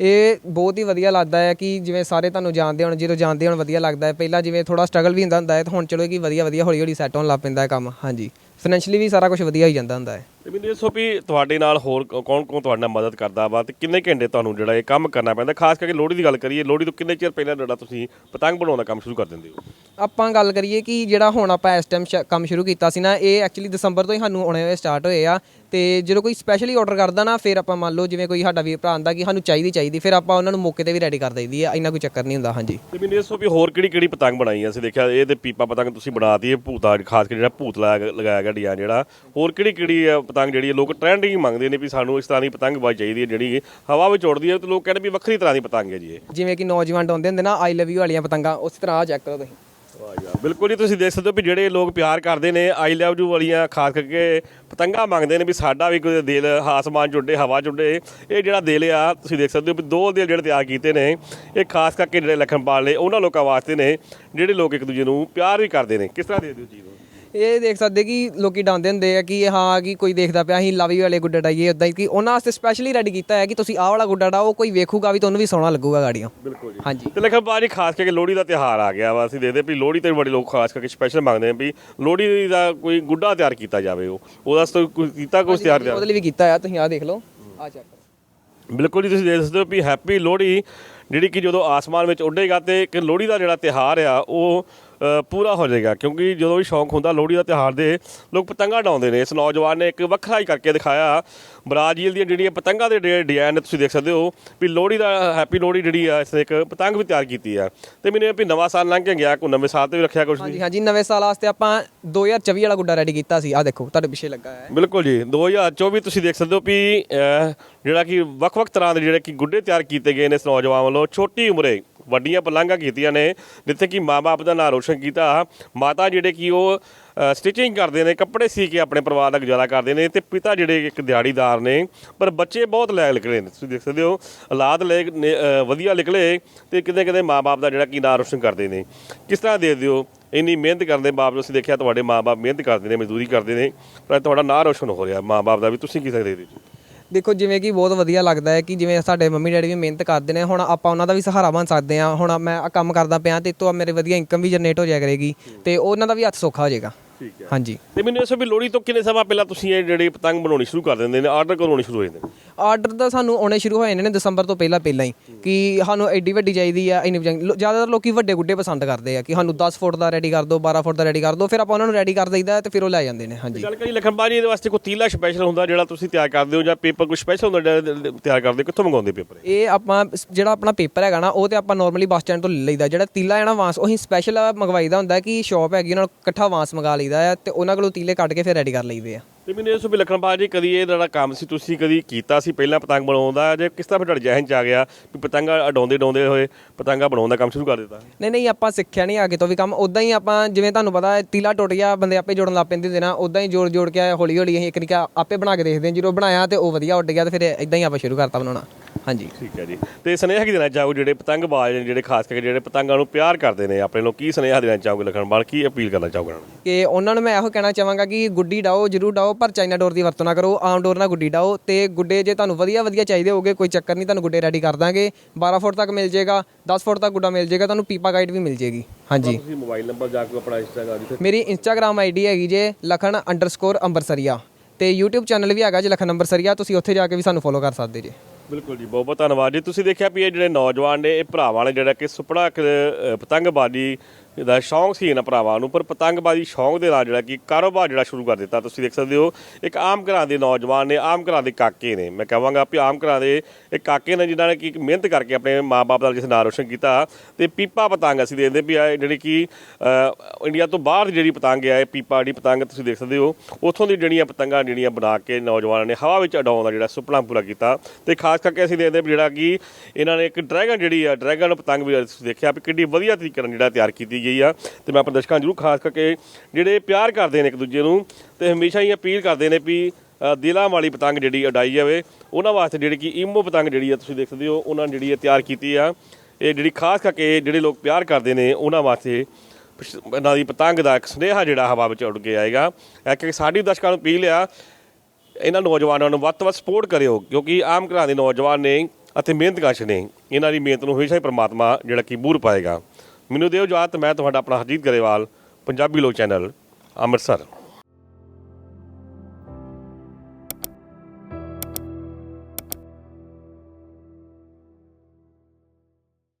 A: ਇਹ ਬਹੁਤ ਹੀ ਵਧੀਆ ਲੱਗਦਾ ਹੈ ਕਿ ਜਿਵੇਂ ਸਾਰੇ ਤੁਹਾਨੂੰ ਜਾਣਦੇ ਹੋਣ, ਜਦੋਂ ਜਾਣਦੇ ਹੋਣ ਵਧੀਆ ਲੱਗਦਾ ਹੈ। ਪਹਿਲਾਂ ਜਿਵੇਂ ਥੋੜ੍ਹਾ ਸਟਰਗਲ ਵੀ ਹੁੰਦਾ ਹੁੰਦਾ ਹੈ, ਤਾਂ ਹੁਣ ਚਲੋ ਕਿ ਵਧੀਆ ਵਧੀਆ ਹੌਲੀ ਹੌਲੀ ਸੈੱਟ ਹੋਣ ਲੱਗ ਪੈਂਦਾ ਕੰਮ। ਹਾਂਜੀ। ਫਾਈਨੈਂਸ਼ਲੀ ਵੀ ਸਾਰਾ ਕੁਝ ਵਧੀਆ ਹੀ ਜਾਂਦਾ ਹੁੰਦਾ ਹੈ।
B: ਤੇ ਮੈਨੂੰ ਦੱਸੋ ਵੀ ਤੁਹਾਡੇ ਨਾਲ ਹੋਰ ਕੌਣ ਕੌਣ ਤੁਹਾਡੇ ਨਾਲ ਮਦਦ ਕਰਦਾ ਵਾ ਤੇ ਕਿੰਨੇ ਘੰਟੇ ਤੁਹਾਨੂੰ ਜਿਹੜਾ ਇਹ ਕੰਮ ਕਰਨਾ ਪੈਂਦਾ? ਖਾਸ ਕਰਕੇ ਲੋਹੜੀ ਦੀ ਗੱਲ ਕਰੀਏ ਲੋਹੜੀ ਤੋਂ ਕਿੰਨੇ ਚਿਰ ਪਹਿਲਾਂ ਜਿਹੜਾ ਤੁਸੀਂ ਪਤੰਗ ਬਣਾਉਣ ਦਾ ਕੰਮ ਸ਼ੁਰੂ ਕਰ ਦਿੰਦੇ ਹੋ?
A: ਆਪਾਂ ਗੱਲ ਕਰੀਏ ਕਿ ਜਿਹੜਾ ਹੁਣ ਆਪਾਂ ਇਸ ਟਾਈਮ ਕੰਮ ਸ਼ੁਰੂ ਕੀਤਾ ਸੀ ਨਾ ਇਹ ਐਕਚੁਅਲੀ ਦਸੰਬਰ ਤੋਂ ਹੀ ਸਾਨੂੰ ਆਉਣੇ ਹੋਏ ਸਟਾਰਟ ਹੋਏ ਆ ਤੇ ਜਦੋਂ ਕੋਈ ਸਪੈਸ਼ਲੀ ਆਰਡਰ ਕਰਦਾ ਨਾ ਫਿਰ ਆਪਾਂ ਮੰਨ ਲਓ ਜਿਵੇਂ ਕੋਈ ਸਾਡਾ ਵੀਰ ਭਰਾ ਆਂਦਾ ਕਿ ਸਾਨੂੰ ਚਾਹੀਦੀ ਚਾਹੀਦੀ ਫਿਰ ਆਪਾਂ ਉਹਨਾਂ ਨੂੰ ਮੌਕੇ ਤੇ ਵੀ ਰੈਡੀ ਕਰ ਦਈਦੀ ਆ ਇੰਨਾ ਕੋਈ ਚੱਕਰ ਨਹੀਂ ਹੁੰਦਾ ਹਾਂਜੀ।
B: ਤੇ ਮੈਨੂੰ ਦੱਸੋ ਵੀ ਹੋਰ ਕਿਹੜੀ ਕਿਹੜੀ ਪਤੰਗ ਬਣਾਈ ਆ? ਅਸੀਂ ਦੇਖਿਆ ਇਹ ਤੇ ਪੀਪਾ ਪਤੰਗ ਤੁਸੀਂ ਬਣਾਤੀ ਇਹ ਭੂਤਾ ਖਾਸ ਕਰਕੇ ਜਿਹੜਾ ਭੂਤ ਲਾਇਆ ਲਗਾਇਆ ਗਿਆ ਡਿਜ਼ਾਈਨ ਜਿਹੜਾ ਹੋਰ ਕਿਹੜੀ ਕਿਹੜੀ ਆ ਪਤੰਗ ਜਿਹੜੀ ਆ? ਲੋਕ ਟ੍ਰੈਂਡਿੰਗ ਮੰਗਦੇ ਨੇ ਵੀ ਸਾਨੂੰ ਇਸ ਤਰ੍ਹਾਂ ਦੀ ਪਤੰਗ ਬਾਈ ਚਾਹੀਦੀ ਹੈ ਜਿਹੜੀ ਹਵਾ ਵਿੱਚ ਉੱਡਦੀ ਹੈ ਤੇ ਲੋਕ ਕਹਿੰਦੇ ਵੀ ਵੱਖਰੀ ਤਰ੍ਹਾਂ ਦੀ ਪਤੰਗ ਹੈ ਜੀ ਇਹ।
A: ਜਿਵੇਂ ਕਿ ਨੌਜਵਾਨ ਡਾਉਂਦੇ ਹੁੰਦੇ ਨਾ ਆਈ ਲਵ ਯੂ ਵਾਲੀਆਂ ਪਤੰਗਾਂ ਉਸੇ ਤਰ੍ਹਾਂ ਆ ਚੈੱਕ ਕਰੋ ਤੁਸੀਂ।
B: ਬਿਲਕੁਲ ਜੀ ਤੁਸੀਂ ਦੇਖ ਸਕਦੇ ਹੋ ਵੀ ਜਿਹੜੇ ਲੋਕ ਪਿਆਰ ਕਰਦੇ ਨੇ ਆਈ ਲਵ ਯੂ ਵਾਲੀਆਂ ਖਾਸ ਕਰਕੇ ਪਤੰਗਾ ਮੰਗਦੇ ਨੇ ਵੀ ਸਾਡਾ ਵੀ ਕੋਈ ਦਿਲ ਆਸਮਾਨ ਉੱਡੇ ਹਵਾ ਉੱਡੇ ਇਹ ਜਿਹੜਾ ਦਿਲ ਆ ਤੁਸੀਂ ਦੇਖ ਸਕਦੇ ਹੋ ਵੀ ਦੋ ਦਿਲ ਜਿਹੜੇ ਤਿਆਰ ਕੀਤੇ ਨੇ ਇਹ ਖਾਸ ਕਰਕੇ ਜਿਹੜੇ ਲਖਨਪਾਲ ਨੇ ਉਹਨਾਂ ਲੋਕਾਂ ਵਾਸਤੇ ਨੇ ਜਿਹੜੇ ਲੋਕ ਇੱਕ ਦੂਜੇ ਨੂੰ ਪਿਆਰ ਵੀ ਕਰਦੇ ਨੇ। ਕਿਸ ਤਰ੍ਹਾਂ ਦੇ ਦਿਓ ਚੀਜ਼ ਨੂੰ
A: ਇਹ ਦੇਖ ਸਕਦੇ ਕਿ ਲੋਕੀ ਡਾਉਂਦੇ ਹੁੰਦੇ ਆ ਕਿ ਹਾਂ ਕਿ ਕੋਈ ਦੇਖਦਾ ਪਿਆ ਅਸੀਂ ਲਵ ਵਾਲੇ ਗੁੱਡੇ ਡਾਈਏ ਉਦਾਂ ਕਿ ਉਹਨਾਂ ਵਾਸਤੇ ਸਪੈਸ਼ਲੀ ਰੈਡੀ ਕੀਤਾ ਹੈ ਕਿ ਤੁਸੀਂ ਆਹ ਵਾਲਾ ਗੁੱਡਾ ਡਾਓ ਕੋਈ ਵੇਖੂਗਾ ਵੀ ਤੁਹਾਨੂੰ ਵੀ ਸੋਹਣਾ ਲੱਗੂਗਾ ਗਾੜੀਆਂ।
B: ਬਿਲਕੁਲ ਜੀ।
A: ਹਾਂਜੀ।
B: ਤੇ ਲਖਨਪਾਲ ਜੀ ਖਾਸ ਕਰਕੇ ਲੋਹੜੀ ਦਾ ਤਿਉਹਾਰ ਆ ਗਿਆ ਵਾ ਅਸੀਂ ਦੇਖਦੇ ਵੀ ਲੋਹੜੀ ਤੇ ਬੜੇ ਲੋਕ ਖਾਸ ਕਰਕੇ ਸਪੈਸ਼ਲ ਮੰਗਦੇ ਨੇ ਵੀ ਲੋਹੜੀ ਦਾ ਕੋਈ ਗੁੱਡਾ ਤਿਆਰ ਕੀਤਾ ਜਾਵੇ ਉਹ ਉਹਦਾ ਵਾਸਤੇ ਕੋਈ ਕੀਤਾ ਕੁਝ ਤਿਆਰ
A: ਉਹਦੇ ਲਈ ਵੀ ਕੀਤਾ ਆ ਤੁਸੀਂ ਆਹ ਦੇਖ ਲਓ ਆ ਚੈੱਕ
B: ਬਿਲਕੁਲ ਜੀ ਤੁਸੀਂ ਦੇਖ ਸਕਦੇ ਹੋ ਵੀ ਹੈਪੀ ਲੋਹੜੀ ਜਿਹੜੀ ਕਿ ਜਦੋਂ ਆਸਮਾਨ ਵਿੱਚ ਉੱਡੇਗਾ ਤੇ ਇੱਕ ਲੋਹੜੀ ਦਾ ਜਿਹੜਾ ਤਿਹਾਰ ਆ ਉਹ ਪੂਰਾ ਹੋ ਜਾਏਗਾ ਕਿਉਂਕਿ ਜਦੋਂ ਵੀ ਸ਼ੌਂਕ ਹੁੰਦਾ ਲੋਹੜੀ ਦਾ ਤਿਹਾਰ ਦੇ ਲੋਕ ਪਤੰਗਾਂ ਡਾਉਂਦੇ ਨੇ। ਇਸ ਨੌਜਵਾਨ ਨੇ ਇੱਕ ਵੱਖਰਾ ਹੀ ਕਰਕੇ ਦਿਖਾਇਆ। ਬ੍ਰਾਜ਼ੀਲ ਦੀਆਂ ਜਿਹੜੀਆਂ ਪਤੰਗਾਂ ਦੇ ਡਿਜ਼ਾਈਨ ਨੇ ਤੁਸੀਂ ਦੇਖ ਸਕਦੇ ਹੋ ਵੀ ਲੋਹੜੀ ਦਾ ਹੈਪੀ ਲੋਹੜੀ ਜਿਹੜੀ ਆ ਇਸ ਨੇ ਇੱਕ ਪਤੰਗ ਵੀ ਤਿਆਰ ਕੀਤੀ ਆ। ਤੇ ਮੈਨੂੰ ਵੀ ਨਵਾਂ ਸਾਲ ਲੰਘ ਕੇ ਗਿਆ ਕੋ ਨਵੇਂ ਸਾਲ ਤੇ ਵੀ ਰੱਖਿਆ ਕੁਝ
A: ਹਾਂਜੀ ਹਾਂਜੀ ਨਵੇਂ ਸਾਲ ਵਾਸਤੇ ਆਪਾਂ 2024 ਵਾਲਾ ਗੁੱਡਾ ਰੈਡੀ ਕੀਤਾ ਸੀ। ਆ ਦੇਖੋ ਤੁਹਾਡੇ ਪਿੱਛੇ ਲੱਗਾ ਹੈ।
B: ਬਿਲਕੁਲ ਜੀ 2024 ਤੁਸੀਂ ਦੇਖ ਸਕਦੇ ਹੋ ਵੀ ਜਿਹੜਾ ਕਿ ਵੱਖ-ਵੱਖ ਤਰ੍ਹਾਂ ਦੇ ਜਿਹੜੇ ਕਿ ਗੁੱਡੇ ਤਿਆਰ ਕੀਤੇ ਗਏ ਨੇ ਇਸ ਨੌਜਵਾਨ ਵੱਲੋਂ ਛੋਟੀ ਉਮਰੇ। ਵੱਡੀਆਂ ਪਲਾਂਘਾਂ ਕੀਤੀਆਂ ਨੇ ਜਿੱਥੇ ਕਿ ਮਾਪੇ ਦਾ ਨਾਂ ਰੋਸ਼ਨ ਕੀਤਾ। ਮਾਤਾ ਜਿਹੜੇ ਕਿ ਉਹ ਸਟਿਚਿੰਗ ਕਰਦੇ ਨੇ ਕੱਪੜੇ ਸੀ ਕੇ ਆਪਣੇ ਪਰਿਵਾਰ ਦਾ ਗੁਜ਼ਾਰਾ ਕਰਦੇ ਨੇ ਤੇ ਪਿਤਾ ਜਿਹੜੇ ਇੱਕ ਦਿਹਾੜੀਦਾਰ ਨੇ ਪਰ ਬੱਚੇ ਬਹੁਤ ਲੈ ਨਿਕਲੇ ਨੇ। ਤੁਸੀਂ ਦੇਖ ਸਕਦੇ ਹੋ ਔਲਾਦ ਲੈ ਨੇ, ਵਧੀਆ ਨਿਕਲੇ ਤੇ ਕਿਤੇ ਕਿਤੇ ਮਾਪੇ ਦਾ ਜਿਹੜਾ ਕਿ ਨਾਂ ਰੋਸ਼ਨ ਕਰਦੇ ਨੇ। ਕਿਸ ਤਰ੍ਹਾਂ ਦੇ ਦਿਓ ਇੰਨੀ ਮਿਹਨਤ ਕਰਦੇ ਬਾਪ ਤੁਸੀਂ ਦੇਖਿਆ ਤੁਹਾਡੇ ਮਾਪੇ ਮਿਹਨਤ ਕਰਦੇ ਨੇ ਮਜ਼ਦੂਰੀ ਕਰਦੇ ਨੇ ਪਰ ਤੁਹਾਡਾ ਨਾਂ ਰੋਸ਼ਨ ਹੋ ਰਿਹਾ ਮਾਪੇ ਦਾ ਵੀ ਤੁਸੀਂ ਕੀ ਸਕਦੇ ਜੀ
A: ਦੇਖੋ ਜਿਵੇਂ ਕਿ ਬਹੁਤ ਵਧੀਆ ਲੱਗਦਾ ਹੈ ਕਿ ਜਿਵੇਂ ਸਾਡੇ ਮੰਮੀ ਡੈਡੀ ਵੀ ਮਿਹਨਤ ਕਰਦੇ ਨੇ, ਹੁਣ ਆਪਾਂ ਉਹਨਾਂ ਦਾ ਵੀ ਸਹਾਰਾ ਬਣ ਸਕਦੇ ਆ ਹੁਣ ਮੈਂ ਆਹ ਕੰਮ ਕਰਦਾ ਪਿਆ ਤੇ ਤੋਂ ਮੇਰੇ ਵਧੀਆ ਇਨਕਮ ਵੀ ਜਨਰੇਟ ਹੋ ਜਾਇਆ ਕਰੇਗੀ ਤੇ ਉਹਨਾਂ ਦਾ ਵੀ ਹੱਥ ਸੌਖਾ ਹੋ ਜਾਏਗਾ।
B: ਠੀਕ ਹੈ।
A: ਹਾਂਜੀ।
B: ਤੇ ਮੈਨੂੰ ਦੱਸੋ ਵੀ ਲੋਹੜੀ ਤੋਂ ਕਿੰਨੇ ਸਮਾਂ ਪਹਿਲਾਂ ਤੁਸੀਂ ਇਹ ਜਿਹੜੀ ਪਤੰਗ ਬਣਾਉਣੀ ਸ਼ੁਰੂ ਕਰ ਦਿੰਦੇ ਨੇ? ਆਰਡਰ ਕਰਵਾਉਣੀ ਸ਼ੁਰੂ ਹੋ ਜਾਂਦੇ ਨੇ।
A: ਆਰਡਰ ਤਾਂ ਸਾਨੂੰ ਆਉਣੇ ਸ਼ੁਰੂ ਹੋ ਜਾਂਦੇ ਨੇ ਦਸੰਬਰ ਤੋਂ ਪਹਿਲਾਂ ਪਹਿਲਾਂ ਹੀ। ਕਿ ਸਾਨੂੰ ਐਡੀ ਵੱਡੀ ਚਾਹੀਦੀ ਆ ਇੰਨੀ ਲੋ- ਜ਼ਿਆਦਾਤਰ ਲੋਕੀ ਵੱਡੇ ਗੁੱਡੇ ਪਸੰਦ ਕਰਦੇ ਆ ਕਿ ਸਾਨੂੰ 10 ਫੁੱਟ ਦਾ ਰੈਡੀ ਕਰ ਦਿਓ 12 ਫੁੱਟ ਦਾ ਰੈਡੀ ਕਰ ਦਿਓ ਫਿਰ ਆਪਾਂ ਉਹਨਾਂ ਨੂੰ ਰੈਡੀ ਕਰ ਦਈਦਾ ਤੇ ਫਿਰ ਉਹ ਲੈ ਜਾਂਦੇ ਨੇ ਹਾਂਜੀ।
B: ਗੱਲ ਕਰੀ ਲਖਨਬਾਜੀ ਇਹਦੇ ਵਾਸਤੇ ਕੋਈ ਤੀਲਾ ਸਪੈਸ਼ਲ ਹੁੰਦਾ ਜਿਹੜਾ ਤੁਸੀਂ ਤਿਆਰ ਕਰਦੇ ਹੋ ਜਾਂ ਪੇਪਰ ਕੋਈ ਸਪੈਸ਼ਲ ਹੁੰਦਾ ਜਿਹੜਾ ਤਿਆਰ ਕਰਦੇ ਹੋ? ਕਿੱਥੋਂ ਮੰਗਾਉਂਦੇ ਪੇਪਰ
A: ਇਹ? ਆਪਾਂ ਸ- ਜਿਹੜਾ ਆਪਣਾ ਪੇਪਰ ਹੈਗਾ ਨਾ ਉਹ ਤੇ ਆਪਾਂ ਨਾਰਮਲੀ ਬੱਸ ਸਟੈਂਡ ਤੋਂ ਲੈ ਲਈਦਾ। ਜਿਹੜਾ ਤੀਲਾ ਹੈ ਨਾ ਵਾਂਸ ਉਹੀ ਸਪੈਸ਼ਲ ਮੰਗਵਾਈਦਾ ਹੁੰਦਾ ਕਿ ਸ਼ਾਪ ਹੈਗੀ ਉਹਨਾਂ ਨੂੰ ਇਕੱਠਾ ਵਾਂਸ ਮੰਗਾ ਲਈਦਾ ਆ ਤੇ ਉਹਨਾਂ ਕੋਲੋਂ ਤੀਲੇ ਕੱਢ ਕੇ ਫਿਰ ਰੈਡੀ ਕਰ ਲਈਦੇ ਆ।
B: ਤੇ ਮੈਨੂੰ ਇਸ ਵੀ ਲਖਣਪਾਲ ਜੀ ਕਦੀ ਇਹ ਜਿਹੜਾ ਕੰਮ ਸੀ ਤੁਸੀਂ ਕਦੀ ਕੀਤਾ ਸੀ ਪਹਿਲਾਂ ਪਤੰਗ ਬਣਾਉਣ ਦਾ? ਜੇ ਕਿਸ ਤਰ੍ਹਾਂ ਫਿਰ ਤੁਹਾਡੇ ਜਹਨ ਚ ਆ ਗਿਆ ਵੀ ਪਤੰਗਾ ਉਡਾਉਂਦੇ ਡਾਉਂਦੇ ਹੋਏ ਪਤੰਗਾ ਬਣਾਉਣ ਦਾ ਕੰਮ ਸ਼ੁਰੂ ਕਰ ਦਿੱਤਾ?
A: ਨਹੀਂ ਨਹੀਂ ਆਪਾਂ ਸਿੱਖਿਆ ਨਹੀਂ ਅੱਗੇ ਤੋਂ ਵੀ ਕੰਮ। ਉਦਾਂ ਹੀ ਆਪਾਂ ਜਿਵੇਂ ਤੁਹਾਨੂੰ ਪਤਾ ਹੈ ਤੀਲਾ ਟੁੱਟ ਗਿਆ ਬੰਦੇ ਆਪੇ ਜੋੜਨ ਲੱਗ ਪੈਂਦੇ ਹੁੰਦੇ ਨਾ। ਉਦਾਂ ਹੀ ਜੋੜ ਜੋੜ ਕੇ ਹੌਲੀ ਹੌਲੀ ਅਸੀਂ ਇੱਕ ਨਿੱਕਾ ਆਪੇ ਬਣਾ ਕੇ ਦੇਖਦੇ ਹਾਂ। ਜਦੋਂ ਬਣਾਇਆ ਤੇ ਉਹ ਵਧੀਆ ਉੱਡ ਗਿਆ ਤੇ ਫਿਰ ਇਦਾਂ ਹੀ ਆਪਾਂ ਸ਼ੁਰੂ ਕਰਤਾ ਬਣਾਉਣਾ। ਹਾਂਜੀ।
B: ਠੀਕ ਹੈ ਜੀ। ਤੇ ਸੁਨੇਹਾ ਕੀ ਦੇਣਾ ਚਾਹੋ ਜਿਹੜੇ ਪਤੰਗਬਾਜ਼ ਨੇ ਜਿਹੜੇ ਖਾਸ ਕਰਕੇ ਜਿਹੜੇ ਪਤੰਗਾਂ ਨੂੰ ਪਿਆਰ ਕਰਦੇ ਨੇ? ਆਪਣੇ ਲੋਕ ਕੀ ਸੁਨੇਹਾ ਦੇਣਾ ਚਾਹੋਗੇ ਲਖਣਪਾਲ ਕੀ ਅਪੀਲ ਕਰਨਾ ਚਾਹੋਗੇ ਉਹਨਾਂ ਨੂੰ?
A: ਕਿ ਉਹਨਾਂ ਨੂੰ ਮੈਂ ਇਹੋ ਕਹਿਣਾ ਚਾਹਾਂਗਾ ਕਿ ਗੁੱਡੀ ਡਾਓ ਜ਼ਰੂਰ ਡਾਓ ਪਰ ਚਾਈਨਾ ਡੋਰ ਦੀ ਵਰਤੋਂ ਨਾ ਕਰੋ। ਆਮ ਡੋਰ ਨਾਲ ਗੁੱਡੀ ਡਾਓ ਤੇ ਗੁੱਡੇ ਜੇ ਤੁਹਾਨੂੰ ਵਧੀਆ ਵਧੀਆ ਚਾਹੀਦੇ ਹੋਗੇ ਕੋਈ ਚੱਕਰ ਨਹੀਂ ਤੁਹਾਨੂੰ ਗੁੱਡੇ ਰੈਡੀ ਕਰ ਦਾਂਗੇ। 12 ਫੁੱਟ ਤੱਕ ਮਿਲ ਜਾਏਗਾ 10 ਫੁੱਟ ਤੱਕ ਗੁੱਡਾ ਮਿਲ ਜਾਏਗਾ ਤੁਹਾਨੂੰ ਪੀਪਾ ਗਾਈਡ ਵੀ ਮਿਲ ਜਾਏਗੀ ਹਾਂਜੀ।
B: ਤੁਸੀਂ ਮੋਬਾਈਲ ਨੰਬਰ ਜਾ ਕੇ ਆਪਣਾ ਇੰਸਟਾਗ੍ਰਾਮ ਜਿੱਥੇ
A: ਮੇਰੀ ਇੰਸਟਾਗ੍ਰam ਆਈਡੀ ਹੈਗੀ ਜੇ ਲਖਨ ਅੰਡਰਸਕੋਰ ਅੰਬਰਸਰੀਆ ਤੇ YouTube ਚੈਨਲ ਵੀ ਹੈਗਾ ਜੇ ਲਖਨ ਅੰਬਰਸਰੀਆ ਤੁਸੀਂ ਉੱਥੇ ਜਾ ਕੇ ਵੀ ਸਾਨੂੰ ਫੋਲੋ ਕਰ ਸਕਦੇ ਜੇ।
B: ਬਿਲਕੁਲ ਜੀ ਬਹੁਤ ਬਹੁਤ ਧੰਨਵਾਦ ਜੀ। ਤੁਸੀਂ ਦੇਖਿਆ ਵੀ ਇਹ ਜਿਹੜੇ ਨੌਜਵਾਨ ਨੇ ਇਹ ਭਰਾਵਾਂ ਨੇ ਜਿਹੜਾ ਕਿ ਸੁਪੜਾ ਇੱਕ, ਪਤੰਗਬਾਜ਼ੀ ਦਾ ਸ਼ੌਂਕ ਸੀ ਇਹਨਾਂ ਭਰਾਵਾਂ ਨੂੰ, ਪਰ ਪਤੰਗਬਾਜ਼ੀ ਸ਼ੌਂਕ ਦੇ ਨਾਲ ਜਿਹੜਾ ਕਿ ਕਾਰੋਬਾਰ ਜਿਹੜਾ ਸ਼ੁਰੂ ਕਰ ਦਿੱਤਾ। ਤੁਸੀਂ ਦੇਖ ਸਕਦੇ ਹੋ, ਇੱਕ ਆਮ ਘਰਾਂ ਦੇ ਨੌਜਵਾਨ ਨੇ, ਆਮ ਘਰਾਂ ਦੇ ਕਾਕੇ ਨੇ। ਮੈਂ ਕਹਾਂਗਾ ਵੀ ਆਮ ਘਰਾਂ ਦੇ ਇੱਕ ਕਾਕੇ ਨੇ ਜਿਨ੍ਹਾਂ ਨੇ ਕਿ ਇੱਕ ਮਿਹਨਤ ਕਰਕੇ ਆਪਣੇ ਮਾਪੇ ਦਾ ਜਿਸ ਨਾਂ ਰੋਸ਼ਨ ਕੀਤਾ, ਤੇ ਪੀਪਾ ਪਤੰਗ ਅਸੀਂ ਦੇਖਦੇ ਵੀ ਆ ਜਿਹੜੀ ਕਿ ਇੰਡੀਆ ਤੋਂ ਬਾਹਰ ਦੀ ਜਿਹੜੀ ਪਤੰਗ ਹੈ ਪੀਪਾ ਦੀ ਪਤੰਗ ਤੁਸੀਂ ਦੇਖ ਸਕਦੇ ਹੋ। ਉੱਥੋਂ ਦੀ ਜਿਹੜੀਆਂ ਪਤੰਗਾਂ ਜਿਹੜੀਆਂ ਬਣਾ ਕੇ ਨੌਜਵਾਨਾਂ ਨੇ ਹਵਾ ਵਿੱਚ ਉਡਾਉਣ ਦਾ ਜਿਹੜਾ ਸੁਪਨਾ ਪੂਰਾ ਕੀਤਾ, ਤੇ ਖਾਸ ਕਰਕੇ ਅਸੀਂ ਦੇਖਦੇ ਵੀ ਜਿਹੜਾ ਕਿ ਇਹਨਾਂ ਨੇ ਇੱਕ ਡਰੈਗਨ ਜਿਹੜੀ ਆ, ਡਰੈਗਨ ਪਤੰਗ ਵੀ ਤੁਸੀਂ ਦੇਖਿਆ ਵੀ ਕਿੰਨੀ ਵਧੀਆ ਤਰੀਕੇ ਨਾਲ ਜਿਹੜਾ ਤਿਆਰ ਕੀਤੀ ਗਈ ਆ ਤੇ ਮੈਂ ਆਪਣੇ ਦਰਸ਼ਕਾਂ ਨੂੰ ਜ਼ਰੂਰ ਖਾਸ ਕਰਕੇ ਜਿਹੜੇ ਪਿਆਰ ਕਰਦੇ ਨੇ ਇੱਕ ਦੂਜੇ ਨੂੰ ਤੇ ਹਮੇਸ਼ਾ ਹੀ ਅਪੀਲ ਕਰਦੇ ਨੇ ਵੀ ਅ, ਦਿਲਾਂ ਵਾਲੀ ਪਤੰਗ ਜਿਹੜੀ ਉਡਾਈ ਜਾਵੇ ਉਹਨਾਂ ਵਾਸਤੇ ਜਿਹੜੀ ਕਿ ਈਮੋ ਪਤੰਗ ਜਿਹੜੀ ਆ ਤੁਸੀਂ ਦੇਖ ਸਕਦੇ ਹੋ ਉਹਨਾਂ ਨੇ ਜਿਹੜੀ ਇਹ ਤਿਆਰ ਕੀਤੀ ਆ। ਇਹ ਜਿਹੜੀ ਖਾਸ ਕਰਕੇ ਜਿਹੜੇ ਲੋਕ ਪਿਆਰ ਕਰਦੇ ਨੇ ਉਹਨਾਂ ਵਾਸਤੇ ਪਸ਼- ਇਹਨਾਂ ਦੀ ਪਤੰਗ ਦਾ ਇੱਕ ਸੁਨੇਹਾ ਜਿਹੜਾ ਹਵਾ ਵਿੱਚ ਉੱਡ ਕੇ ਆਏਗਾ। ਇੱਕ ਸਾਡੀ ਦਰਸ਼ਕਾਂ ਨੂੰ ਅਪੀਲ ਆ ਇਹਨਾਂ ਨੌਜਵਾਨਾਂ ਨੂੰ ਵੱਧ ਤੋਂ ਵੱਧ ਸਪੋਰਟ ਕਰਿਓ ਕਿਉਂਕਿ ਆਮ ਘਰਾਂ ਦੇ ਨੌਜਵਾਨ ਨੇ ਅਤੇ ਮਿਹਨਤਕਸ਼ ਨੇ ਇਹਨਾਂ ਦੀ ਮਿਹਨਤ ਨੂੰ ਹਮੇਸ਼ਾ ਹੀ ਪ੍ਰਮਾਤਮਾ ਜਿਹੜਾ ਕਿ ਬੂਰ ਪਾਏਗਾ। ਮੈਨੂੰ ਦਿਓ ਇਜਾਜ਼ਤ ਮੈਂ ਤੁਹਾਡਾ ਆਪਣਾ ਹਰਜੀਤ ਗਰੇਵਾਲ ਪੰਜਾਬੀ ਲੋਕ ਚੈਨਲ ਅੰਮ੍ਰਿਤਸਰ।